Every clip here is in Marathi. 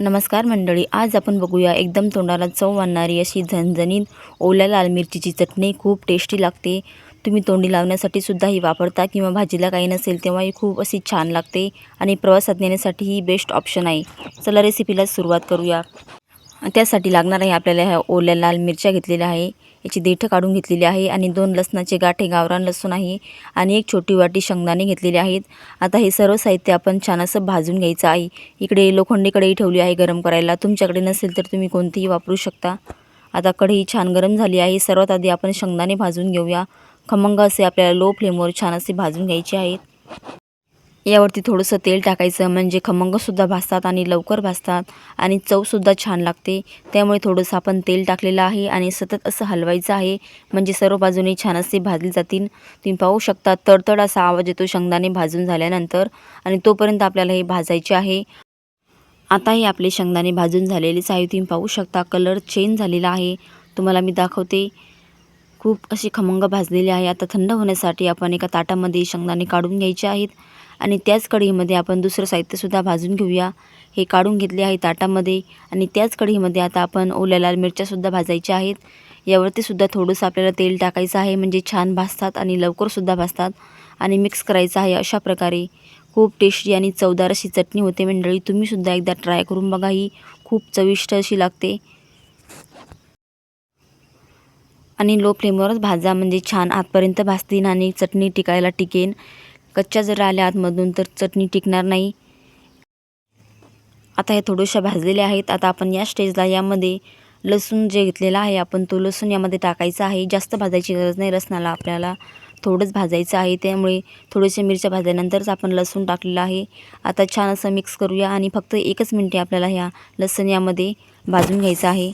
नमस्कार मंडळी आज आपण बघूया एकदम तोंडाला चव आणणारी अशी झणझणीत ओल्या लाल मिरचीची चटणी. खूप टेस्टी लागते. तुम्ही तोंडी लावण्यासाठी सुद्धा ही वापरता किंवा भाजीला काही नसेल तेव्हाही खूप अशी छान लागते आणि प्रवासात नेण्यासाठी ही बेस्ट ऑप्शन आहे. चला रेसिपीला सुरुवात करूया. त्यासाठी लागणार आहे आपल्याला ह्या ओल्या लाल मिरच्या घेतलेल्या आहे. याची देठं काढून घेतलेली आहे आणि दोन लसणाचे गाठे गावरान लसूण आहे आणि एक छोटी वाटी शेंगदाणे घेतलेले आहेत. आता हे सर्व साहित्य आपण छान असं भाजून घ्यायचं आहे. इकडे लोखंडी कढई ठेवली आहे गरम करायला. तुमच्याकडे नसेल तर तुम्ही कोणतीही वापरू शकता. आता कढई छान गरम झाली आहे. सर्वात आधी आपण शेंगदाणे भाजून घेऊया. खमंग असे आपल्याला लो फ्लेमवर छान असे भाजून घ्यायचे आहेत. यावरती थोडंसं तेल टाकायचं म्हणजे खमंगसुद्धा भाजतात आणि लवकर भाजतात आणि चवसुद्धा छान लागते. त्यामुळे थोडंसं आपण तेल टाकलेलं आहे आणि सतत असं हलवायचं आहे. म्हणजे सर्व बाजूने छान असे भाजले जातील. तुम्ही पाहू शकता तडतड असा आवाज येतो शेंगदाणे भाजून झाल्यानंतर आणि तोपर्यंत आपल्याला हे भाजायचे आहे. आता हे आपले शेंगदाणे भाजून झालेलेच आहे. तुम्ही पाहू शकता कलर चेंज झालेला आहे. तुम्हाला मी दाखवते. खूप अशी खमंग भाजलेली आहे. आता थंड होण्यासाठी आपण एका ताटामध्ये शेंगदाणे काढून घ्यायचे आहेत. आणि त्याच कढईमध्ये आपण दुसरं साहित्यसुद्धा भाजून घेऊया. हे काढून घेतले आहे ताटामध्ये. आणि त्याच कढईमध्ये आता आपण ओल्या लाल मिरच्यासुद्धा भाजायच्या आहेत. यावरतीसुद्धा थोडंसं आपल्याला तेल टाकायचं आहे. म्हणजे छान भाजतात आणि लवकरसुद्धा भाजतात. आणि मिक्स करायचं आहे अशा प्रकारे. खूप टेस्टी आणि चवदार अशी चटणी होते मंडळी. तुम्हीसुद्धा एकदा ट्राय करून बघा. ही खूप चविष्ट अशी लागते. आणि लो फ्लेमवरच भाजा म्हणजे छान आतपर्यंत भाजतील आणि चटणी टिकायला टिकेन. कच्च्या जर आल्या आतमधून तर चटणी टिकणार नाही. आता हे थोड्याशा भाजलेल्या आहेत. आता आपण या स्टेजला यामध्ये लसूण जे घेतलेला आहे आपण तो लसूण यामध्ये टाकायचा आहे. जास्त भाजायची गरज नाही लसणाला आपल्याला थोडंच भाजायचं आहे. त्यामुळे थोडेसे मिरच्या भाजल्यानंतरच आपण लसूण टाकलेलं आहे. आता छान असं मिक्स करूया आणि फक्त एकच मिनटे आपल्याला ह्या लसूण यामध्ये भाजून घ्यायचं आहे.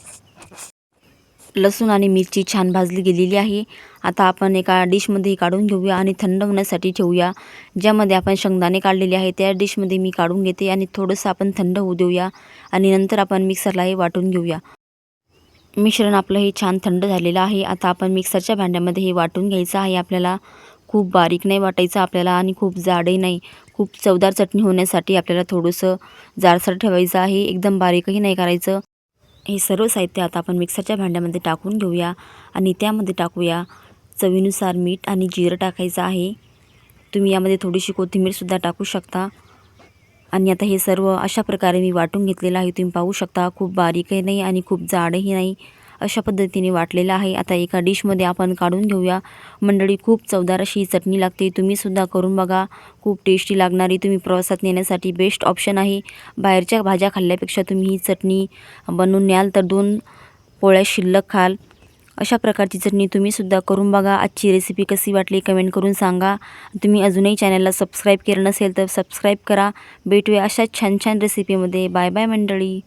लसूण आणि मिरची छान भाजली गेलेली आहे. आता आपण एका डिशमध्ये काढून घेऊया आणि थंड होण्यासाठी ठेवूया. ज्यामध्ये आपण शेंगदाणे काढलेले आहे त्या डिशमध्ये मी काढून घेते आणि थोडंसं आपण थंड होऊ देऊया आणि नंतर आपण मिक्सरला हे वाटून घेऊया. मिश्रण आपलं हे छान थंड झालेलं आहे. आता आपण मिक्सरच्या भांड्यामध्ये हे वाटून घ्यायचं आहे. आपल्याला खूप बारीक नाही वाटायचं आपल्याला आणि खूप जाडही नाही. खूप चवदार चटणी होण्यासाठी आपल्याला थोडंसं जाडसर ठेवायचं आहे. एकदम बारीकही नाही करायचं. हे सर्व साहित्य आता आपण मिक्सरच्या भांड्यामध्ये टाकून घेऊया आणि त्यामध्ये टाकूया चवीनुसार मीठ आणि जिरं टाकायचं आहे. तुम्ही यामध्ये थोडीशी कोथिंबीरसुद्धा टाकू शकता. आणि आता हे सर्व अशा प्रकारे मी वाटून घेतलेलं आहे. तुम्ही पाहू शकता खूप बारीकही नाही आणि खूप जाडही नाही. अशा पद्धतीने वाटलेलं आहे. आता एका डिशमध्ये आपण काढून घेऊया. मंडळी खूप चवदार अशी चटणी लागते. तुम्हीसुद्धा करून बघा. खूप टेस्टी लागणारी तुम्ही प्रवासात नेण्यासाठी बेस्ट ऑप्शन आहे. बाहेरच्या भाज्या खाल्ल्यापेक्षा तुम्ही ही चटणी बनवून न्याल तर दोन पोळ्या शिल्लक खाल. अशा प्रकारची चटणी तुम्हीसुद्धा करून बघा. आजची रेसिपी कशी वाटली कमेंट करून सांगा. तुम्ही अजूनही चॅनलला सबस्क्राईब केलं नसेल तर सबस्क्राईब करा. भेटूया अशा छान छान रेसिपीमध्ये बाय बाय मंडळी.